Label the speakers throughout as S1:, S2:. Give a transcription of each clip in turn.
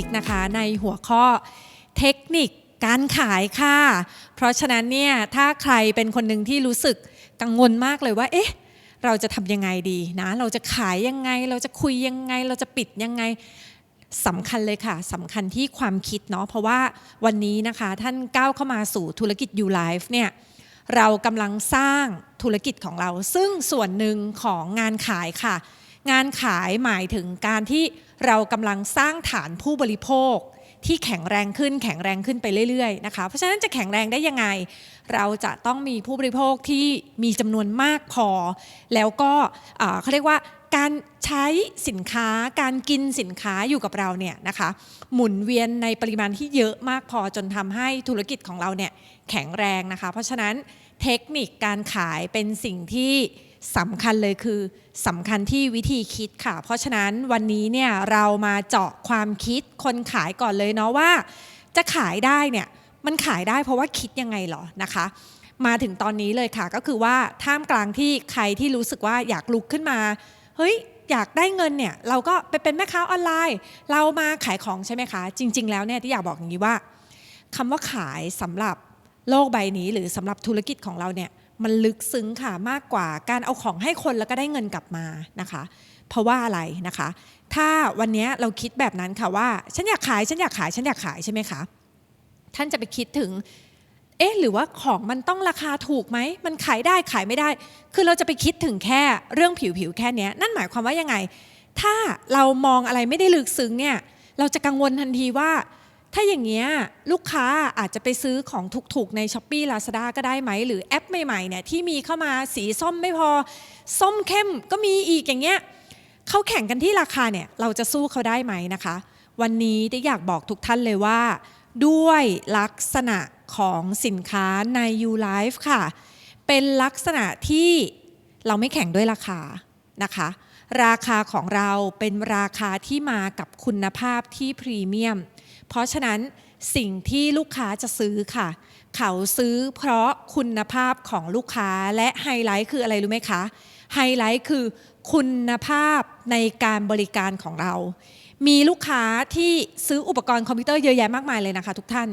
S1: ติ๊กนะคะ ในหัวข้อเทคนิคการขายค่ะ เพราะฉะนั้นเนี่ยถ้าใครเป็นคนหนึ่งที่รู้สึกกังวลมากเลยว่า เอ๊ะ เราจะทำยังไงดีนะ เราจะขายยังไง เราจะคุยยังไง เราจะปิดยังไงสำคัญเลยค่ะสำคัญที่ความคิดเนาะเพราะว่าวันนี้นะคะท่านก้าวเข้ามาสู่ธุรกิจ u l i f e เนี่ยเรากำลังสร้างธุรกิจของเรา ซึ่งส่วนหนึ่งของงานขายค่ะ งานขายหมายถึงการที่เรากำลังสร้างฐานผู้บริโภค ที่แข็งแรงขึ้น แข็งแรงขึ้นไปเรื่อยๆนะคะเพราะฉะนั้นจะแข็งแรงได้ยังไง เราจะต้องมีผู้บริโภคที่มีจำนวนมากพอ แล้วก็เขาเรียกว่าการใช้สินค้าการกินสินค้าอยู่กับเราเนี่ยนะคะ หมุนเวียนในปริมาณที่เยอะมากพอจนทำให้ธุรกิจของเราเนี่ยแข็งแรงนะคะ เพราะฉะนั้นเทคนิคการขายเป็นสิ่งที่ สำคัญเลยคือสำคัญที่วิธีคิดค่ะ เพราะฉะนั้นวันนี้เนี่ยเรามาเจาะความคิดคนขายก่อนเลยเนาะว่า จะขายได้เนี่ยมันขายได้เพราะว่าคิดยังไงเหรอนะคะ มาถึงตอนนี้เลยค่ะก็คือว่าท่ามกลางที่ใครที่รู้สึกว่าอยากลุกขึ้นมา เฮ้ยอยากได้เงินเนี่ยเราก็ไปเป็นแม่ค้าออนไลน์ เรามาขายของใช่ไหมคะ จริง ๆ แล้วเนี่ยที่อยากบอกอย่างนี้ว่าคำว่าขายสำหรับโลกใบนี้หรือสำหรับธุรกิจของเราเนี่ย มันลึกซึ้งค่ะมากกว่าการเอาของให้คนแล้วก็ได้เงินกลับมานะคะ เพราะว่าอะไรนะคะ ถ้าวันนี้เราคิดแบบนั้นค่ะว่า ฉันอยากขายฉันอยากขายฉันอยากขายใช่ไหมคะท่านจะไปคิดถึงเอ๊ะหรือว่าของมันต้องราคาถูกไหม มันขายได้ขายไม่ได้ คือเราจะไปคิดถึงแค่เรื่องผิวๆแค่นี้นั่นหมายความว่ายังไง ถ้าเรามองอะไรไม่ได้ลึกซึ้งเนี่ย เราจะกังวลทันทีว่า ถ้าอย่างเงี้ยลูกค้าอาจจะไปซื้อของถูกๆใน s h อ p e e Lazada ก็ได้ไหม หรือแอปใหม่ๆเนี่ยที่มีเข้ามาสีส้มไม่พอ ส้มเข้มก็มีอีกอย่างเงี้ยเขาแข่งกันที่ราคาเนี่ยเราจะสู้เขาได้ไหมนะคะ วันนี้ได้อยากบอกทุกท่านเลยว่า ด้วยลักษณะของสินค้าใน u l i f e ค่ะ เป็นลักษณะที่เราไม่แข่งด้วยราคานะคะ ราคาของเราเป็นราคาที่มากับคุณภาพที่พรีเมียม เพราะฉะนั้นสิ่งที่ลูกค้าจะซื้อค่ะ เขาซื้อเพราะคุณภาพของลูกค้าและไฮไลท์คืออะไรรู้ไหมคะ ไฮไลท์คือคุณภาพในการบริการของเรา มีลูกค้าที่ซื้ออุปกรณ์คอมพิวเตอร์เยอะแยะมากมายเลยนะคะ ทุกท่าน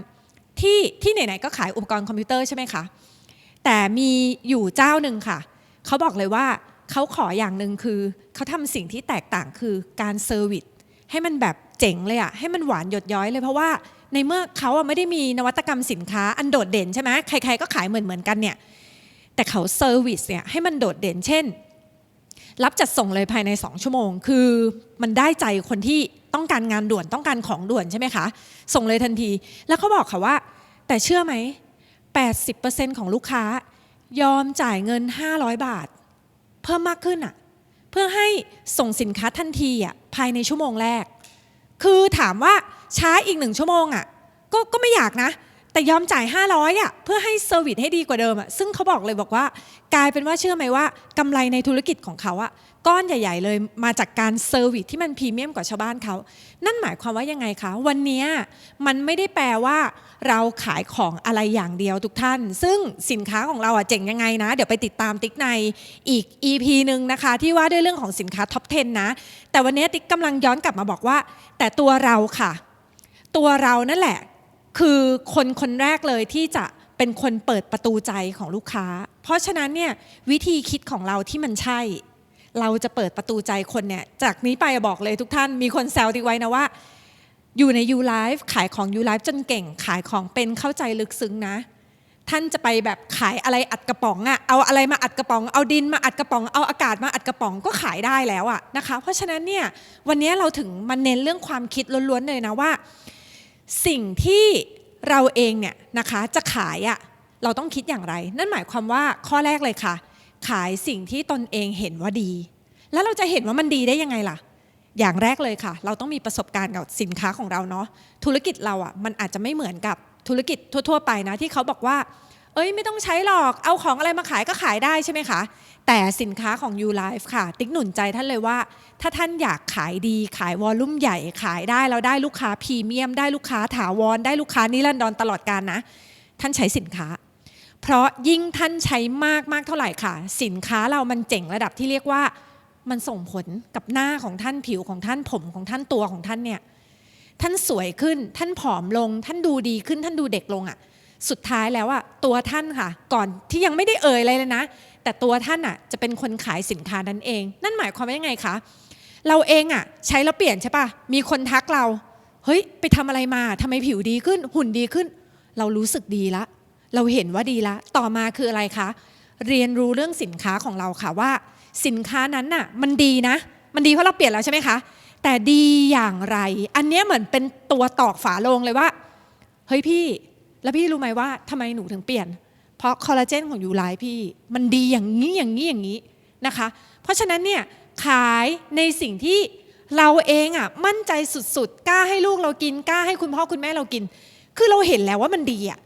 S1: ที่ที่ไหนๆก็ขายอุปกรณ์คอมพิวเตอร์ใช่ไหมคะแต่มีอยู่เจ้าหนึ่งค่ะ เขาบอกเลยว่าเขาขออย่างหนึ่งคือ เขาทำสิ่งที่แตกต่างคือการเซอร์วิส ให้มันแบบเจ๋งเลยอะให้มันหวานหยดย้อยเลยเพราะว่าในเมื่อเขาอะไม่ได้มีนวัตกรรมสินค้าอันโดดเด่นใช่ไหมใครๆก็ขายเหมือนเหมือนๆกันเนี่ยแต่เขาเซอร์วิสเนี่ยให้มันโดดเด่นเช่น รับจัดส่งเลยภายใน 2 ชั่วโมง คือมันได้ใจคนที่ต้องการงานด่วนต้องการของด่วนใช่ไหมคะ ส่งเลยทันที แล้วเขาบอกค่ะว่า แต่เชื่อไหม 80%ของลูกค้ายอมจ่ายเงิน 500 บาท เพิ่มมากขึ้นอะ พื่อให้ส่งสินค้าทันทีอะภายในชั่วโมงแรก คือถามว่าช้าอีกหนึ่งชั่วโมงอะก็ก็ไม่อยากนะ แต่ยอมจ่าย 500อะเพื่อให้เซอร์วิสให้ดีกว่าเดิมอะซึ่งเขาบอกเลยบอกว่ากลายเป็นว่าเชื่อไหมว่ากำไรในธุรกิจของเขาอะ ก้อนใหญ่ ๆ เลยมาจากการเซอร์วิสที่มันพรีเมียมกว่าชาวบ้านเขา นั่นหมายความว่ายังไงคะ วันนี้มันไม่ได้แปลว่าเราขายของอะไรอย่างเดียวทุกท่าน ซึ่งสินค้าของเราอะเจ๋งยังไงนะ เดี๋ยวไปติดตามติ๊กในอีก EP หนึ่งนะคะ ที่ว่าด้วยเรื่องของสินค้าท็อป 10 นะ แต่วันนี้ติ๊กกำลังย้อนกลับมาบอกว่า แต่ตัวเราค่ะ ตัวเรานั่นแหละ คือคนคนแรกเลยที่จะเป็นคนเปิดประตูใจของลูกค้า เพราะฉะนั้นเนี่ยวิธีคิดของเราที่มันใช่ เราจะเปิดประตูใจคนเนี่ย จากนี้ไปบอกเลยทุกท่านมีคนแซวติไว้นะว่า อยู่ใน u l i f e ขายของ u l i f e จนเก่ง ขายของเป็นเข้าใจลึกซึ้งนะ ท่านจะไปแบบขายอะไรอัดกระป๋องอะเอาอะไรมาอัดกระป๋อง เอาดินมาอัดกระป๋อง เอาอากาศมาอัดกระป๋องก็ขายได้แล้วอะนะคะ เพราะฉะนั้นเนี่ยวันนี้เราถึงมาเน้นเรื่องความคิดล้วนๆเลยนะว่า สิ่งที่เราเองเนี่ยนะคะจะขายอะเราต้องคิดอย่างไร นั่นหมายความว่าข้อแรกเลยค่ะ ขายสิ่งที่ตนเองเห็นว่าดี แล้วเราจะเห็นว่ามันดีได้ยังไงล่ะ อย่างแรกเลยค่ะ เราต้องมีประสบการณ์กับสินค้าของเราเนาะธุรกิจเราอะ่ะมันอาจจะไม่เหมือนกับธุรกิจทั่ว ๆ ไปนะที่เขาบอกว่า เอ้ยไม่ต้องใช้หรอกเอาของอะไรมาขายก็ขายได้ใช่ไหมคะ แต่สินค้าของ u l i f e ค่ะ ติ๊กหนุนใจท่านเลยว่า ถ้าท่านอยากขายดีขายวอลลุ่มใหญ่ขายได้แล้วได้ลูกค้าพรีเมียม ได้ลูกค้าถาวรได้ลูกค้านิรันดรตลอดการนะ ท่านใช้สินค้า เพราะยิ่งท่านใช้มากมากเท่าไหร่ค่ะ สินค้าเรามันเจ๋งระดับที่เรียกว่ามันส่งผลกับหน้าของท่านผิวของท่านผมของท่านตัวของท่านเนี่ยท่านสวยขึ้นท่านผอมลง ท่านดูดีขึ้นท่านดูเด็กลงอะ่ะสุดท้ายแล้วอะตัวท่านค่ะ ก่อนที่ยังไม่ได้เอ่ยอะไรเลยนะ แต่ตัวท่านอะจะเป็นคนขายสินค้านั้นเอง นั่นหมายความว่ายังไงคะเราเองอะใช้แล้วเปลี่ยนใช่ปะมีคนทักเรา เฮ้ย ไปทำอะไรมาทำไมผิวดีขึ้น หุ่นดีขึ้น เรารู้สึกดีละ เราเห็นว่าดีละ ต่อมาคืออะไรคะ เรียนรู้เรื่องสินค้าของเราค่ะว่า สินค้านั้นน่ะมันดีนะ มันดีเพราะเราเปลี่ยนแล้วใช่ไหมคะ แต่ดีอย่างไร อันนี้เหมือนเป็นตัวตอกฝาโลงเลยว่า เฮ้ยพี่ แล้วพี่รู้ไหมว่าทำไมหนูถึงเปลี่ยน เพราะคอลลาเจนของยูไลพี่มันดีอย่างนี้อย่างนี้อย่างนี้นะคะ เพราะฉะนั้นเนี่ยขายในสิ่งที่เราเองอะมั่นใจสุดๆ กล้าให้ลูกเรากิน กล้าให้คุณพ่อคุณแม่เรากิน คือเราเห็นแล้วว่ามันดีอะ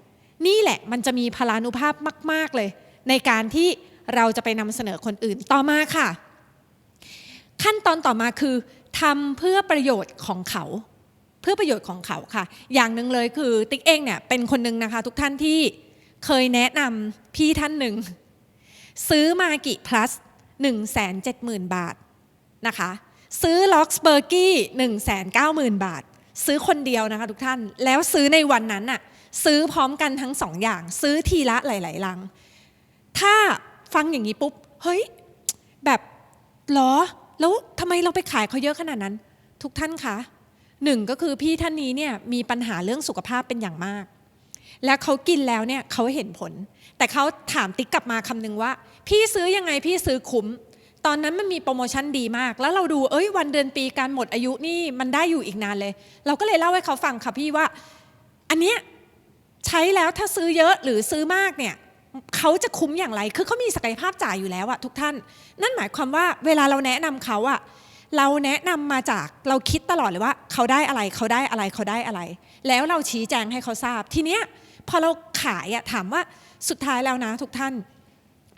S1: นี่แหละมันจะมีพลานุภาพมาก ๆเลย ในการที่เราจะไปนำเสนอคนอื่นต่อมาค่ะ ขั้นตอนต่อมาคือทำเพื่อประโยชน์ของเขา เพื่อประโยชน์ของเขาค่ะ อย่างหนึ่งเลยคือติ๊กเองเนี่ยเป็นคนหนึ่งนะคะ ทุกท่านที่เคยแนะนำพี่ท่านหนึ่ง ซื้อมากิ plus 1 7 0 0 0 0 บาทนะคะ ซื้อล็อกสเบอร์กี้1 9 0 0 0 0 บาท ซื้อคนเดียวนะคะทุกท่านแล้วซื้อในวันนั้นน่ะ ซื้อพร้อมกันทั้งสองอย่าง ซื้อทีละหลาย ๆ ลัง ถ้าฟังอย่างนี้ปุ๊บ เฮ้ย แบบหรอ แล้วทำไมเราไปขายเขาเยอะขนาดนั้น ทุกท่านคะหนึ่งก็คือพี่ท่านนี้เนี่ยมีปัญหาเรื่องสุขภาพเป็นอย่างมาก แล้วเขากินแล้วเนี่ยเขาเห็นผล แต่เขาถามติ๊กกลับมาคำนึงว่า พี่ซื้อยังไงพี่ซื้อคุ้ม ตอนนั้นมันมีโปรโมชั่นดีมาก แล้วเราดูเอ้ยวันเดือนปีการหมดอายุนี่มันได้อยู่อีกนานเลย เราก็เลยเล่าให้เขาฟังค่ะพี่ว่า อันเนี้ย ใช้แล้วถ้าซื้อเยอะหรือซื้อมากเนี่ยเขาจะคุ้มอย่างไร คือเขามีศักยภาพจ่ายอยู่แล้วอะทุกท่าน นั่นหมายความว่าเวลาเราแนะนำเขาอะเราแนะนำมาจากเราคิดตลอดเลยว่า เขาได้อะไรเขาได้อะไรเขาได้อะไร แล้วเราชี้แจงให้เขาทราบ ทีเนี้ยพอเราขายอะถามว่าสุดท้ายแล้วนะ ทุกท่าน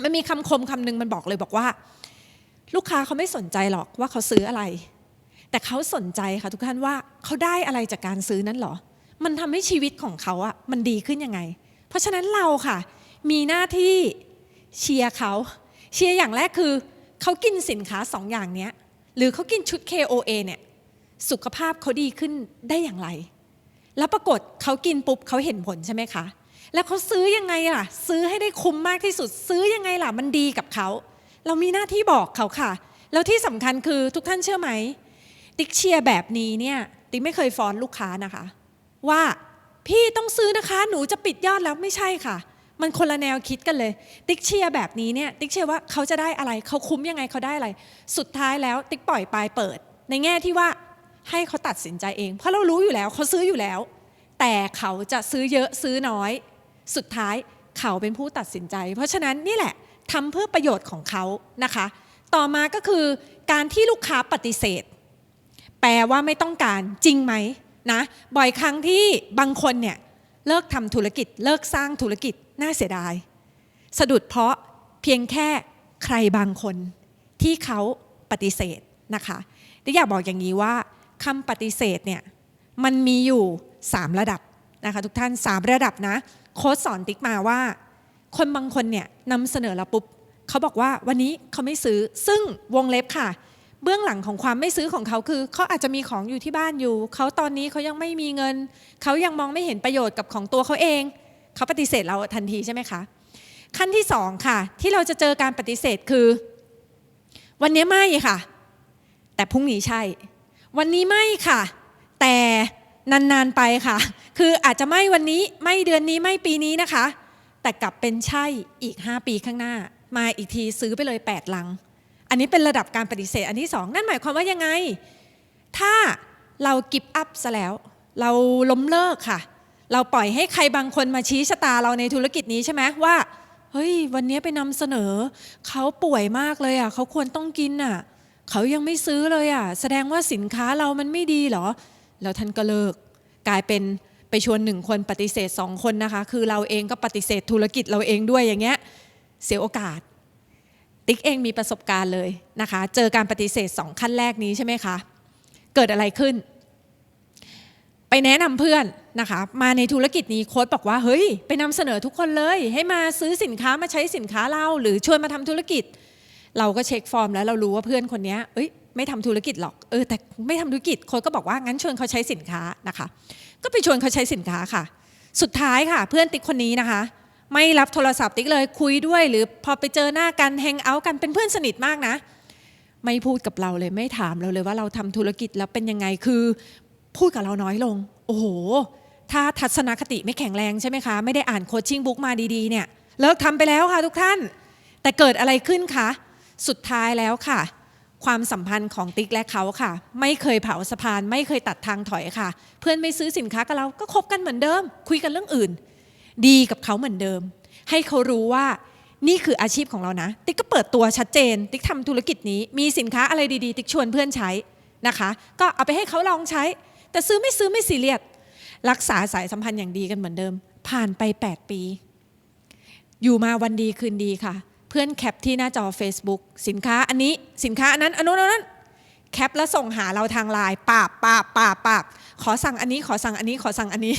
S1: มันมีคำคมคำหนึงมันบอกเลยบอกว่า ลูกค้าเขาไม่สนใจหรอกว่าเขาซื้ออะไร แต่เขาสนใจค่ะทุกท่านว่าเขาได้อะไรจากการซื้อนั้นหรอ มันทำให้ชีวิตของเขาอะมันดีขึ้นยังไง เพราะฉะนั้นเราค่ะ มีหน้าที่เชียร์เขาเชียร์อย่างแรกคือ เขากินสินค้าสองอย่างเนี้ย หรือเขากินชุด KOA เนี่ย สุขภาพเขาดีขึ้นได้อย่างไร แล้วปรากฏเขากินปุ๊บเขาเห็นผลใช่ไหมคะ แล้วเขาซื้อยังไงล่ะ ซื้อให้ได้คุ้มมากที่สุด ซื้อยังไงล่ะ มันดีกับเขา เรามีหน้าที่บอกเขาค่ะ แล้วที่สำคัญคือทุกท่านเชื่อไหม ติ๊กเชียร์แบบนี้เนี่ย ติ๊กไม่เคยฟ้อนลูกค้านะคะ ว่าพี่ต้องซื้อนะคะหนูจะปิดยอดแล้วไม่ใช่ค่ะ มันคนละแนวคิดกันเลย ติ๊กเชียร์แบบนี้เนี่ยติ๊กเชียร์ว่าเขาจะได้อะไรเขาคุ้มยังไงเขาได้อะไร สุดท้ายแล้วติ๊กปล่อยปลายเปิด ในแง่ที่ว่าให้เขาตัดสินใจเอง เพราะเรารู้อยู่แล้วเขาซื้ออยู่แล้ว แต่เขาจะซื้อเยอะซื้อน้อย สุดท้ายเขาเป็นผู้ตัดสินใจ เพราะฉะนั้นนี่แหละทำเพื่อประโยชน์ของเขานะคะ ต่อมาก็คือการที่ลูกค้าปฏิเสธ แปลว่าไม่ต้องการจริงไหม นะบ่อยครั้งที่บางคนเนี่ยเลิกทำธุรกิจ เลิกสร้างธุรกิจน่าเสียดาย สะดุดเพราะเพียงแค่ใครบางคนที่เขาปฏิเสธนะคะแต่อยากบอกอย่างนี้ว่าคำปฏิเสธเนี่ยมันมีอยู่ 3 ระดับนะคะทุกท่าน 3 ระดับนะโค้ชสอนติ๊กมาว่า คนบางคนเนี่ยนำเสนอเราปุ๊บเขาบอกว่าวันนี้เขาไม่ซื้อซึ่งวงเล็บค่ะ เบื้องหลังของความไม่ซื้อของเขาคือเขาอาจจะมีของอยู่ที่บ้านอยู่เขาตอนนี้เขายังไม่มีเงินเขายังมองไม่เห็นประโยชน์กับของตัวเขาเองเขาปฏิเสธเราทันทีใช่ไหมคะขั้นที่สองค่ะ ที่เราจะเจอการปฏิเสธคือ วันนี้ไม่ค่ะ แต่พรุ่งนี้ใช่ วันนี้ไม่ค่ะ แต่นานๆไปค่ะ คืออาจจะไม่วันนี้ไม่เดือนนี้ไม่ปีนี้นะคะ แต่กลับเป็นใช่อีก 5 ปีข้างหน้า มาอีกทีซื้อไปเลย 8 ลัง อันนี้เป็นระดับการปฏิเสธอันที่สองนั่นหมายความว่ายังไง ถ้าเรากิฟต์อัพซะแล้ว เราล้มเลิกค่ะ เราปล่อยให้ใครบางคนมาชี้ชะตาเราในธุรกิจนี้ใช่ไหมว่าเฮ้ยวันนี้ไปนำเสนอ เขาป่วยมากเลยอะเขาควรต้องกินอะเขายังไม่ซื้อเลยอะแสดงว่าสินค้าเรามันไม่ดีเหรอ แล้วท่านก็เลิก กลายเป็นไปชวนหนึ่งคนปฏิเสธสองคนนะคะ คือเราเองก็ปฏิเสธธุรกิจเราเองด้วยอย่างเงี้ยเสียโอกาส ติ๊กเองมีประสบการณ์เลยนะคะ เจอการปฏิเสธสองขั้นแรกนี้ใช่ไหมคะ เกิดอะไรขึ้น ไปแนะนำเพื่อนนะคะ มาในธุรกิจนี้โค้ดบอกว่า เฮ้ย ไปนำเสนอทุกคนเลย ให้มาซื้อสินค้ามาใช้สินค้าเรา หรือชวนมาทำธุรกิจ เราก็เช็คฟอร์มแล้วเรารู้ว่าเพื่อนคนนี้เอ้ยไม่ทำธุรกิจหรอก เออ แต่ไม่ทำธุรกิจ คนก็บอกว่า งั้นชวนเขาใช้สินค้านะคะ ก็ไปชวนเขาใช้สินค้าค่ะ สุดท้ายค่ะ เพื่อนติ๊กคนนี้นะคะ ไม่รับโทรศัพท์ติ๊กเลยคุยด้วย หรือพอไปเจอหน้ากันแฮงเอาท์กันเป็นเพื่อนสนิทมากนะ ไม่พูดกับเราเลยไม่ถามเราเลยว่าเราทำธุรกิจแล้วเป็นยังไงคือ พูดกับเราน้อยลง โอ้โห ถ้าทัศนคติไม่แข็งแรงใช่ไหมคะ ไม่ได้อ่านโคชชิ่งบุ๊กมาดีๆเนี่ยเลิกทำไปแล้วค่ะทุกท่าน แต่เกิดอะไรขึ้นคะสุดท้ายแล้วค่ะ ความสัมพันธ์ของติ๊กและเขาค่ะ ไม่เคยเผาสะพาน ไม่เคยตัดทางถอยค่ะ เพื่อนไม่ซื้อสินค้ากับเราก็คบกันเหมือนเดิม คุยกันเรื่องอื่น ดีกับเขาเหมือนเดิม ให้เขารู้ว่านี่คืออาชีพของเรานะ ติ๊กก็เปิดตัวชัดเจน ติ๊กทำธุรกิจนี้ มีสินค้าอะไรดีๆ ติ๊กชวนเพื่อนใช้นะคะ ก็เอาไปให้เขาลองใช้ แต่ซื้อไม่ซื้อไม่ซีเรียส รักษาสายสัมพันธ์อย่างดีกันเหมือนเดิม ผ่านไป 8 ปี อยู่มาวันดีคืนดีค่ะ เพื่อนแคปที่หน้าจอ Facebook สินค้าอันนี้ สินค้าอันนั้นอันนู้นอันนั้น แคปแล้วส่งหาเราทางไลน์ปาบปาบปาบปาบขอสั่งอันนี้ ขอสั่งอันนี้ ขอสั่งอันนี้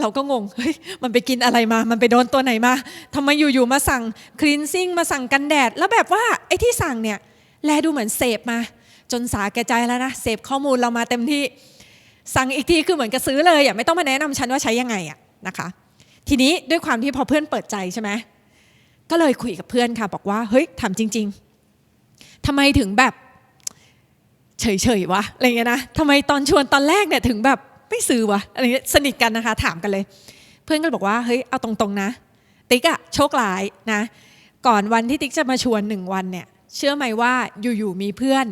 S1: เราก็งง เฮ้ย มันไปกินอะไรมา มันไปโดนตัวไหนมาทำไมอยู่ๆมาสั่งคลีนซิ่งมาสั่งกันแดด แล้วแบบว่าไอ้ที่สั่งเนี่ย แลดูเหมือนเสพมา จนสาแก่ใจแล้วนะ เสพข้อมูลเรามาเต็มที่ สั่งอีกทีคือเหมือนกับซื้อเลยอะ ไม่ต้องมาแนะนำฉันว่าใช้ยังไงอะนะคะ ทีนี้ด้วยความที่พอเพื่อนเปิดใจใช่ไหม ก็เลยคุยกับเพื่อนค่ะ บอกว่า เฮ้ย ถามจริง ๆทำไมถึงแบบ เฉยๆวะ อะไรเงี้ยนะทำไมตอนชวนตอนแรกเนี่ยถึงแบบ ไม่ซื้อวะอะไรเงี้ยสนิทกันนะคะ ถามกันเลย เพื่อนก็บอกว่าเฮ้ยเอาตรงๆนะ ติ๊กอะโชคร้ายนะ ก่อนวันที่ติ๊กจะมาชวนหนึ่งวันเนี่ย เชื่อไหมว่าอยู่ๆมีเพื่อน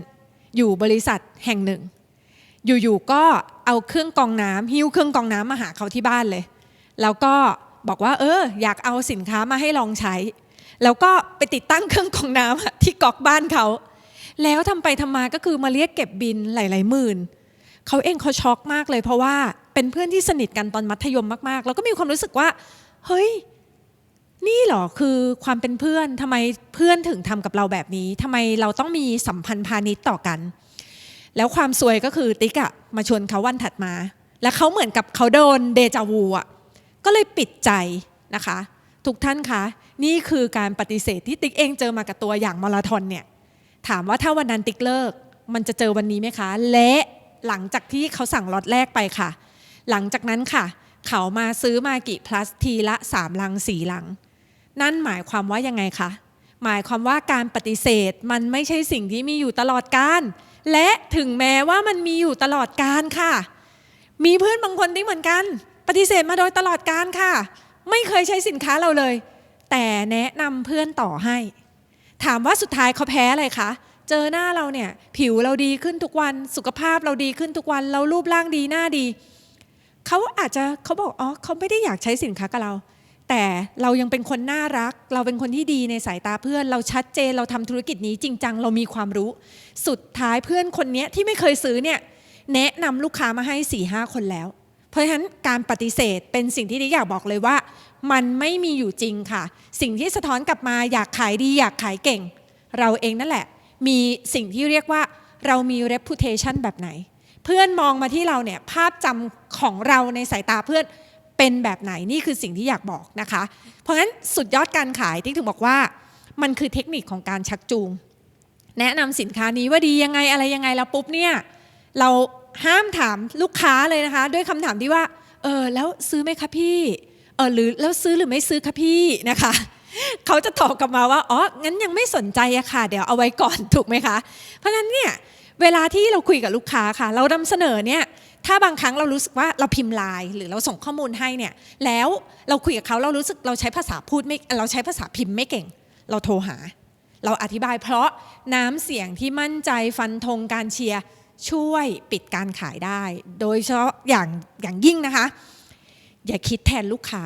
S1: อยู่บริษัทแห่งหนึ่ง อยู่ๆก็เอาเครื่องกองน้ำหิ้วเครื่องกองน้ำมาหาเขาที่บ้านเลย แล้วก็บอกว่า เออ อยากเอาสินค้ามาให้ลองใช้ แล้วก็ไปติดตั้งเครื่องกองน้ำที่ก๊อกบ้านเขาแล้วทำไปทำมาก็คือมาเรียกเก็บบินหลาย ๆ หมื่น เขาเองเขาช็อกมากเลย เพราะว่าเป็นเพื่อนที่สนิทกันตอนมัธยมมากๆ แล้วก็มีความรู้สึกว่า เฮ้ย นี่หรอคือความเป็นเพื่อนทำไมเพื่อนถึงทำกับเราแบบนี้ทำไมเราต้องมีสัมพันธ์พาณิชย์ต่อกัน แล้วความซวยก็คือติ๊กอะมาชวนเขาวันถัดมา แล้วเขาเหมือนกับเขาโดนเดจาวูอะก็เลยปิดใจนะคะ ทุกท่านคะนี่คือการปฏิเสธที่ติ๊กเองเจอมากับตัวอย่างมาราธอนเนี่ยถามว่าถ้าวันนั้นติ๊กเลิก มันจะเจอวันนี้ไหมคะ และ หลังจากที่เขาสั่งล็อตแรกไปค่ะ หลังจากนั้นค่ะ เขามาซื้อมากี่พลัสทีละสามลังสี่ลัง นั่นหมายความว่ายังไงคะหมายความว่าการปฏิเสธมันไม่ใช่สิ่งที่มีอยู่ตลอดการ และถึงแม้ว่ามันมีอยู่ตลอดการค่ะ มีเพื่อนบางคนที่เหมือนกัน ปฏิเสธมาโดยตลอดการค่ะ ไม่เคยใช้สินค้าเราเลย แต่แนะนำเพื่อนต่อให้ ถามว่าสุดท้ายเขาแพ้อะไรคะ เจอหน้าเราเนี่ย ผิวเราดีขึ้นทุกวันสุขภาพเราดีขึ้นทุกวัน เรารูปร่างดีหน้าดีเขาอาจจะเขาบอกอ๋อเขาไม่ได้อยากใช้สินค้ากับเรา แต่เรายังเป็นคนน่ารัก เราเป็นคนที่ดีในสายตาเพื่อน เราชัดเจนเราทำธุรกิจนี้จริงจังเรามีความรู้ สุดท้ายเพื่อนคนเนี้ยที่ไม่เคยซื้อเนี่ยแนะนำลูกค้ามาให้4ี่ห้าคนแล้ว เพราะฉะนั้นการปฏิเสธเป็นสิ่งที่ดิอยากบอกเลยว่า มันไม่มีอยู่จริงค่ะ สิ่งที่สะท้อนกลับมาอยากขายดีอยากขายเก่ง เราเองนั่นแหละ มีสิ่งที่เรียกว่าเรามี reputation แบบไหน เพื่อนมองมาที่เราเนี่ยภาพจำของเราในสายตาเพื่อนเป็นแบบไหนนี่คือสิ่งที่อยากบอกนะคะ เพราะฉะนั้นสุดยอดการขายที่ถึงบอกว่ามันคือเทคนิคของการชักจูง แนะนำสินค้านี้ว่าดียังไงอะไรยังไงแล้วปุ๊บเนี่ยเราห้ามถามลูกค้าเลยนะคะ ด้วยคำถามที่ว่าเออแล้วซื้อไหมคะพี่เออหรือแล้วซื้อหรือไม่ซื้อคะพี่นะคะ เขาจะตอบกลับมาว่าอ๋องั้นยังไม่สนใจอะค่ะ เดี๋ยวเอาไว้ก่อนถูกไหมคะ เพราะฉะนั้นเนี่ยเวลาที่เราคุยกับลูกค้าค่ะ เรานำเสนอเนี่ยถ้าบางครั้งเรารู้สึกว่าเราพิมพ์ไลน์หรือเราส่งข้อมูลให้เนี่ยแล้วเราคุยกับเขาเรารู้สึกเราใช้ภาษาพูดไม่เราใช้ภาษาพิมพ์ไม่เก่ง เราโทรหา เราอธิบายเพราะน้ำเสียงที่มั่นใจฟันธงการเชียร์ช่วยปิดการขายได้ โดยเฉพาะอย่างอย่างยิ่งนะคะ อย่าคิดแทนลูกค้า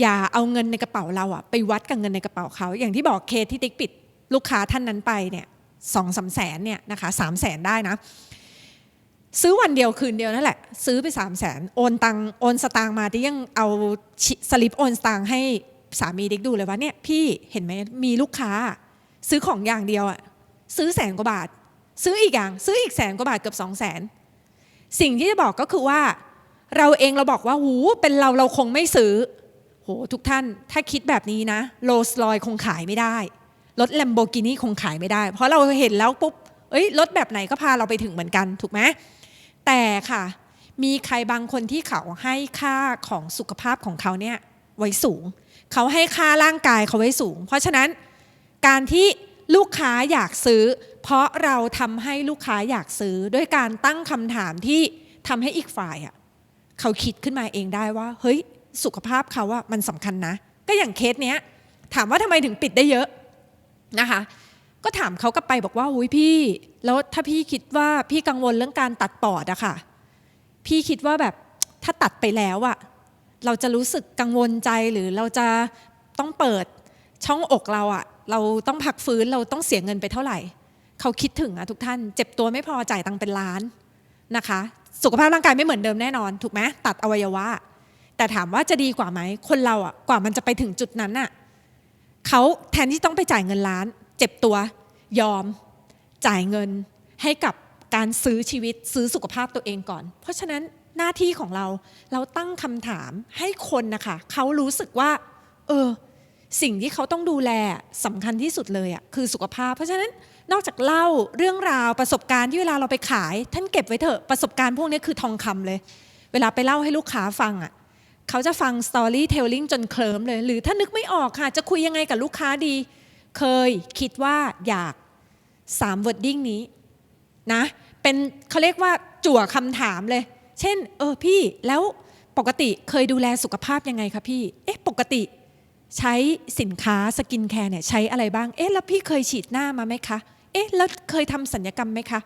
S1: อย่าเอาเงินในกระเป๋าเราอะไปวัดกับเงินในกระเป๋าเขา อย่างที่บอกเคสที่ติ๊กปิดลูกค้าท่านนั้นไปเนี่ยสองสามแสนเนี่ยนะคะสามแสนได้นะ ซื้อวันเดียวคืนเดียวนั่นแหละ ซื้อไปสามแสนโอนตังโอนสตางมาที่ยังเอาสลิปโอนสตางให้สามีดิ๊กดูเลยว่าเนี่ยพี่เห็นไหมมีลูกค้า ซื้อของอย่างเดียวอะซื้อแสนกว่าบาท ซื้ออีกอย่าง ซื้ออีกแสนกว่าบาทเกือบสองแสนสิ่งที่จะบอกก็คือว่า เราเองเราบอกว่าหูเป็นเราเราคงไม่ซื้อ โหทุกท่านถ้าคิดแบบนี้นะโรลส์รอยคงขายไม่ได้ รถแลมโบกินีคงขายไม่ได้ เพราะเราเห็นแล้วปุ๊บเอ้ยรถแบบไหนก็พาเราไปถึงเหมือนกันถูกไหมแต่ค่ะ มีใครบางคนที่เขาให้ค่าของสุขภาพของเขาเนี่ยไว้สูง เขาให้ค่าร่างกายเขาไว้สูง เพราะฉะนั้นการที่ลูกค้าอยากซื้อ เพราะเราทำให้ลูกค้าอยากซื้อด้วยการตั้งคำถามที่ทำให้อีกฝ่ายอะเขาคิดขึ้นมาเองได้ว่า เฮ้ย สุขภาพเขาอะมันสำคัญนะ ก็อย่างเคสเนี้ย ถามว่าทำไมถึงปิดได้เยอะนะคะ ก็ถามเขากลับไปบอกว่าอุ้ยพี่ แล้วถ้าพี่คิดว่าพี่กังวลเรื่องการตัดปอดอะค่ะ พี่คิดว่าแบบถ้าตัดไปแล้วอะเราจะรู้สึกกังวลใจหรือเราจะต้องเปิดช่องอกเราอะเราต้องพักฟื้นเราต้องเสียเงินไปเท่าไหร่ เขาคิดถึงอะทุกท่าน เจ็บตัวไม่พอจ่ายตังค์เป็นล้านนะคะ สุขภาพร่างกายไม่เหมือนเดิมแน่นอน ถูกไหมตัดอวัยวะ แต่ถามว่าจะดีกว่าไหมคนเราอะกว่ามันจะไปถึงจุดนั้นอะเขาแทนที่ต้องไปจ่ายเงินล้าน เจ็บตัวยอม จ่ายเงินให้กับการซื้อชีวิตซื้อสุขภาพตัวเองก่อน เพราะฉะนั้นหน้าที่ของเราเราตั้งคำถามให้คนนะคะเขารู้สึกว่า เออ สิ่งที่เขาต้องดูแลสำคัญที่สุดเลยอะคือสุขภาพ เพราะฉะนั้นนอกจากเล่าเรื่องราวประสบการณ์ที่เวลาเราไปขาย ท่านเก็บไว้เถอะประสบการณ์พวกนี้คือทองคำเลย เวลาไปเล่าให้ลูกค้าฟังอะ เขาจะฟัง storytelling จนเคลิ้มเลย หรือถ้านึกไม่ออกค่ะ จะคุยยังไงกับลูกค้าดี เคยคิดว่าอยากสาม wording นี้นะเป็นเขาเรียกว่าจั่วคำถามเลย เช่น เออพี่แล้วปกติเคยดูแลสุขภาพยังไงคะพี่ เอ๊ะปกติใช้สินค้าสกินแคร์เนี่ยใช้อะไรบ้าง เอ๊ะแล้วพี่เคยฉีดหน้ามาไหมคะ เอ๊ะแล้วเคยทำสัญญกรรมไหมคะ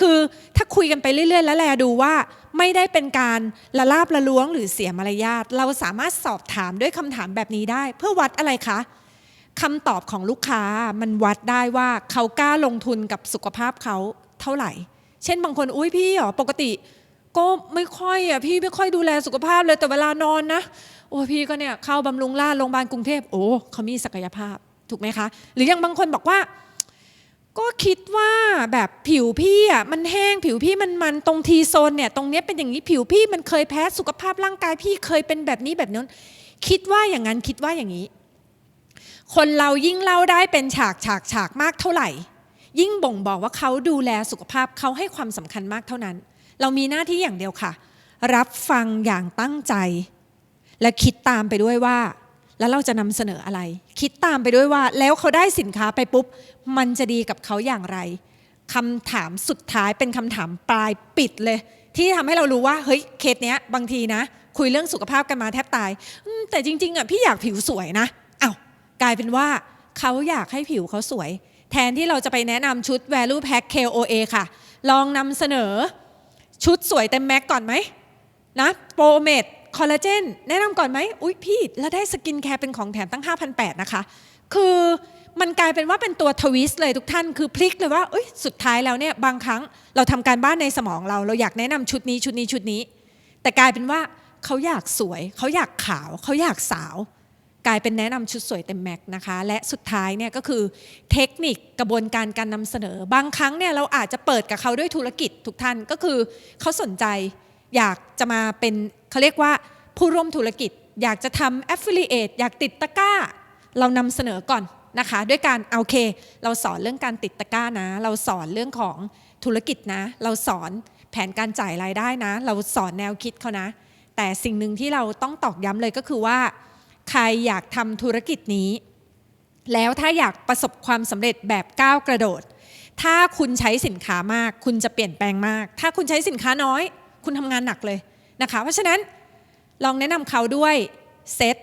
S1: คือถ้าคุยกันไปเรื่อย ๆ แล้วแลดูว่าไม่ได้เป็นการละลาบละล้วงหรือเสียมารยาทเราสามารถสอบถามด้วยคำถามแบบนี้ได้ เพื่อวัดอะไรคะคำตอบของลูกค้ามันวัดได้ว่าเขากล้าลงทุนกับสุขภาพเขาเท่าไหร่ เช่นบางคนอุ้ยพี่หรอปกติ ก็ไม่ค่อยอะพี่ไม่ค่อยดูแลสุขภาพเลยแต่เวลานอนนะโอ้พี่ก็เนี่ยเข้าบำรุงราโรงพยาบาลกรุงเทพโอ้เขามีศักยภาพถูกไหมคะ หรือยังบางคนบอกว่า ก็คิดว่าแบบผิวพี่อะมันแห้งผิวพี่มันมันตรงทีโซนเนี่ยตรงเนี้ยเป็นอย่างนี้ผิวพี่มันเคยแพ้สุขภาพร่างกายพี่เคยเป็นแบบนี้แบบนั้นคิดว่าอย่างนั้นคิดว่าอย่างนี้ คนเรายิ่งเล่าได้เป็นฉากฉากฉากมากเท่าไหร่ ยิ่งบ่งบอกว่าเขาดูแลสุขภาพเขาให้ความสำคัญมากเท่านั้น เรามีหน้าที่อย่างเดียวค่ะ รับฟังอย่างตั้งใจ และคิดตามไปด้วยว่า แล้วเราจะนำเสนออะไร คิดตามไปด้วยว่า แล้วเขาได้สินค้าไปปุ๊บ มันจะดีกับเขาอย่างไรคำถามสุดท้ายเป็นคำถามปลายปิดเลย ที่ทำให้เรารู้ว่าเฮ้ยเคสเนี้ยบางทีนะ คุยเรื่องสุขภาพกันมาแทบตาย แต่จริงๆอะพี่อยากผิวสวยนะอ้าวกลายเป็นว่าเขาอยากให้ผิวเขาสวย แทนที่เราจะไปแนะนำชุด value pack KOA ค่ะ ลองนำเสนอชุดสวยเต็มแม็กก่อนไหมนะโปรเมด คอลลาเจนแนะนำก่อนไหมอุ๊ยพี่แล้วได้สกินแคร์เป็นของแถมตั้ง 5,800 นะคะ คือมันกลายเป็นว่าเป็นตัวทวิสต์เลยทุกท่านคือพลิกเลยว่าสุดท้ายแล้วเนี่ยบางครั้งเราทำการบ้านในสมองเรา เราอยากแนะนำชุดนี้ชุดนี้ชุดนี้ แต่กลายเป็นว่าเขาอยากสวย เขาอยากขาว เขาอยากสาว กลายเป็นแนะนำชุดสวยเต็มแม็กซ์นะคะ และสุดท้ายเนี่ยก็คือเทคนิคกระบวนการการนำเสนอ บางครั้งเนี่ยเราอาจจะเปิดกับเขาด้วยธุรกิจทุกท่านก็คือเขาสนใจ อยากจะมาเป็นเขาเรียกว่าผู้ร่วมธุรกิจ อยากจะทำ affiliate อยากติดตะกร้า เรานำเสนอก่อนนะคะ ด้วยการโอเค เราสอนเรื่องการติดตะกร้านะ เราสอนเรื่องของธุรกิจนะ เราสอนแผนการจ่ายรายได้นะ เราสอนแนวคิดเขานะ แต่สิ่งหนึ่งที่เราต้องตอกย้ำเลยก็คือว่า ใครอยากทำธุรกิจนี้ แล้วถ้าอยากประสบความสำเร็จแบบก้าวกระโดด ถ้าคุณใช้สินค้ามาก คุณจะเปลี่ยนแปลงมาก ถ้าคุณใช้สินค้าน้อย คุณทำงานหนักเลยนะคะ เพราะฉะนั้นลองแนะนำเขาด้วยเซต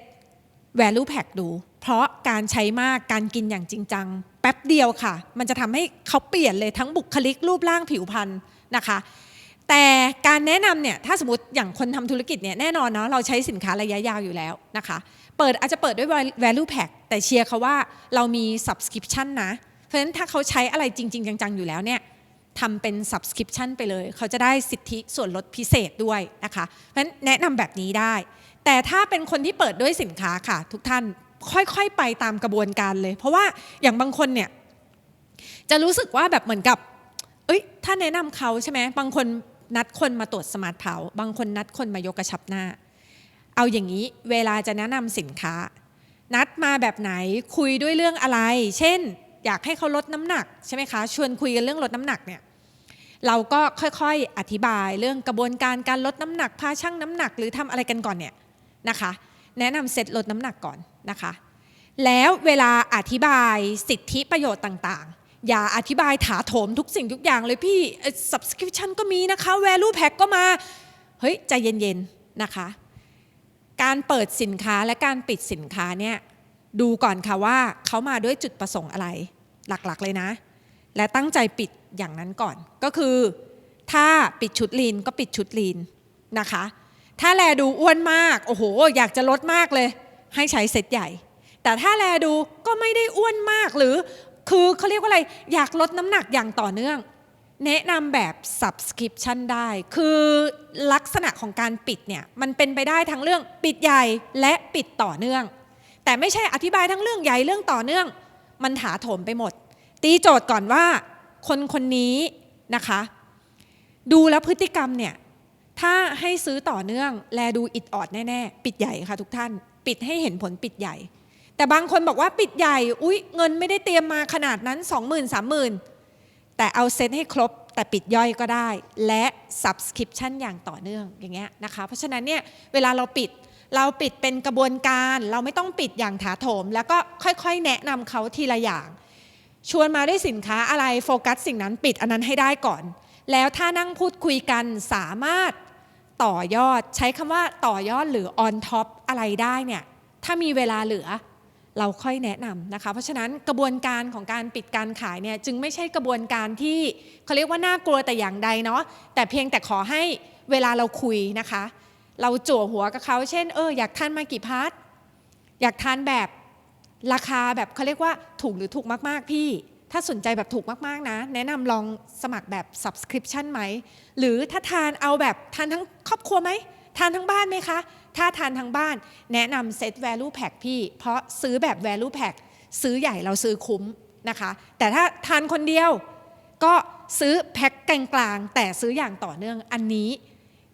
S1: value pack ดู เพราะการใช้มากการกินอย่างจริงจัง แป๊บเดียวค่ะ มันจะทำให้เขาเปลี่ยนเลยทั้งบุคลิกรูปร่างผิวพรรณนะคะ แต่การแนะนำเนี่ยถ้าสมมติอย่างคนทำธุรกิจเนี่ยแน่นอนเนาะเราใช้สินค้าระยะยาวอยู่แล้วนะคะ เปิดอาจจะเปิดด้วย value pack แต่เชียร์เขาว่าเรามี subscription นะ เพราะฉะนั้นถ้าเขาใช้อะไรจริง ๆ จัง ๆ อยู่แล้วเนี่ย ทำเป็น subscription ไปเลย เขาจะได้สิทธิส่วนลดพิเศษด้วยนะคะเพราะฉะนั้นแนะนำแบบนี้ได้ แต่ถ้าเป็นคนที่เปิดด้วยสินค้าค่ะ ทุกท่านค่อยๆ ไปตามกระบวนการเลย เพราะว่าอย่างบางคนเนี่ยจะรู้สึกว่าแบบเหมือนกับ เอ้ย ถ้าแนะนำเขาใช่ไหมบางคนนัดคนมาตรวจสมาร์ทเพาบางคนนัดคนมายกกระชับหน้า เอาอย่างนี้เวลาจะแนะนำสินค้า นัดมาแบบไหนคุยด้วยเรื่องอะไร เช่น อยากให้เขาลดน้ำหนักใช่ไหมคะ ชวนคุยกันเรื่องลดน้ำหนักเนี่ย เราก็ค่อยๆอธิบายเรื่องกระบวนการการลดน้ำหนักพาชั่งน้ำหนัก หรือทำอะไรกันก่อนเนี่ยนะคะ แนะนำเซตลดน้ำหนักก่อนนะคะ แล้วเวลาอธิบายสิทธิประโยชน์ต่างๆ อย่าอธิบายถาโถมทุกสิ่งทุกอย่างเลยพี่ subscription ก็มีนะคะ value pack ก็มา เฮ้ย ใจเย็นๆนะคะ การเปิดสินค้าและการปิดสินค้าเนี่ยดูก่อนค่ะว่าเขามาด้วยจุดประสงค์อะไรหลักๆเลยนะ และตั้งใจปิดอย่างนั้นก่อน ก็คือ ถ้าปิดชุดลีนก็ปิดชุดลีนนะคะ ถ้าแลดูอ้วนมากโอ้โห อยากจะลดมากเลย ให้ใช้เซตใหญ่ แต่ถ้าแลดูก็ไม่ได้อ้วนมากหรือ คือเขาเรียกว่าอะไรอยากลดน้ำหนักอย่างต่อเนื่อง แนะนำแบบ subscription ได้ คือลักษณะของการปิดเนี่ยมันเป็นไปได้ทั้งเรื่องปิดใหญ่และปิดต่อเนื่อง แต่ไม่ใช่อธิบายทั้งเรื่องใหญ่เรื่องต่อเนื่อง มันถาโถมไปหมด ตีโจทย์ก่อนว่าคนคนนี้นะคะ ดูแล้วพฤติกรรมเนี่ยถ้าให้ซื้อต่อเนื่อง แลดูอิดออดแน่ๆ ปิดใหญ่ค่ะทุกท่าน ปิดให้เห็นผลปิดใหญ่ แต่บางคนบอกว่าปิดใหญ่ อุ๊ย เงินไม่ได้เตรียมมาขนาดนั้น 20,000 30,000 แต่เอาเซ็ตให้ครบ แต่ปิดย่อยก็ได้ และ subscription อย่างต่อเนื่องอย่างเงี้ยนะคะ เพราะฉะนั้นเนี่ยเวลาเราปิดเราปิดเป็นกระบวนการ เราไม่ต้องปิดอย่างถาโถม แล้วก็ค่อยๆ แนะนำเขาทีละอย่าง ชวนมาด้วยสินค้าอะไรโฟกัสสิ่งนั้นปิดอันนั้นให้ได้ก่อน แล้วถ้านั่งพูดคุยกันสามารถต่อยอดใช้คำว่าต่อยอดหรือ on top อะไรได้เนี่ยถ้ามีเวลาเหลือเราค่อยแนะนำนะคะ เพราะฉะนั้นกระบวนการของการปิดการขายเนี่ยจึงไม่ใช่กระบวนการที่เขาเรียกว่าน่ากลัวแต่อย่างใดเนาะแต่เพียงแต่ขอให้เวลาเราคุยนะคะ เราจั่วหัวกับเขาเช่นเอออยากทานมากี่พาร์ทอยากทานแบบ ราคาแบบเขาเรียกว่าถูกหรือถูกมากๆพี่ ถ้าสนใจแบบถูกมากๆนะ แนะนำลองสมัครแบบ subscription ไหม หรือถ้าทานเอาแบบทานทั้งครอบครัวไหม ทานทั้งบ้านไหมคะ ถ้าทานทั้งบ้าน แนะนำเซต value pack พี่ เพราะซื้อแบบ value pack ซื้อใหญ่เราซื้อคุ้มนะคะ แต่ถ้าทานคนเดียวก็ซื้อแพ็คกลางๆแต่ซื้ออย่างต่อเนื่องอันนี้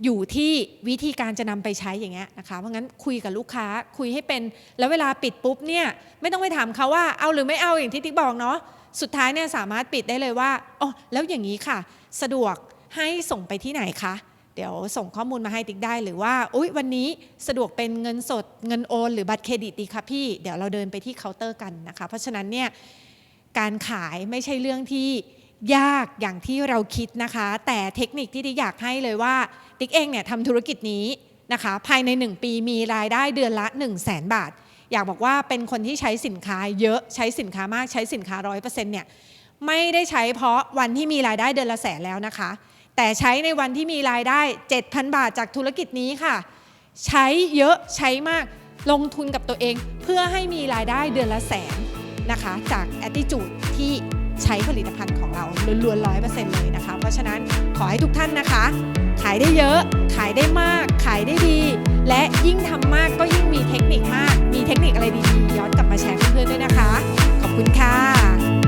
S1: อยู่ที่วิธีการจะนำไปใช้อย่างเงี้ยนะคะ เพราะงั้นคุยกับลูกค้าคุยให้เป็น แล้วเวลาปิดปุ๊บเนี่ยไม่ต้องไปถามเขาว่าเอาหรือไม่เอาอย่างที่ติ๊กบอกเนาะสุดท้ายเนี่ยสามารถปิดได้เลยว่าอ๋อแล้วอย่างนี้ค่ะ สะดวกให้ส่งไปที่ไหนคะเดี๋ยวส่งข้อมูลมาให้ติ๊กได้หรือว่าอุ๊ยวันนี้สะดวกเป็นเงินสดเงินโอน หรือบัตรเครดิตดีคะพี่ เดี๋ยวเราเดินไปที่เคาน์เตอร์กันนะคะ เพราะฉะนั้นเนี่ยการขายไม่ใช่เรื่องที่ยากอย่างที่เราคิดนะคะ แต่เทคนิคที่ติ๊กอยากให้เลยว่าติ๊กเองเนี่ยทำธุรกิจนี้นะคะภายใน 1 ปีมีรายได้เดือนละ 1 0 0 0 0แบาท อยากบอกว่าเป็นคนที่ใช้สินค้าเยอะใช้สินค้ามากใช้สินค้าร้อยเปอร์เซ็นต์เนี่ยไม่ได้ใช้เพราะวันที่มีรายได้เดือนละแสนแล้วนะคะ แต่ใช้ในวันที่มีรายได้ 7,000 บาทจากธุรกิจนี้ค่ะ ใช้เยอะใช้มากลงทุนกับตัวเอง เพื่อให้มีรายได้เดือนละแสนนะคะ จาก attitude ที่ ใช้ผลิตภัณฑ์ของเราล้วนร้อยเปอร์เซ็นต์เลยนะคะ เพราะฉะนั้นขอให้ทุกท่านนะคะ ขายได้เยอะ ขายได้มาก ขายได้ดี และยิ่งทำมากก็ยิ่งมีเทคนิคมาก มีเทคนิคอะไรดีๆย้อนกลับมาแชร์เพื่อนๆด้วยนะคะ ขอบคุณค่ะ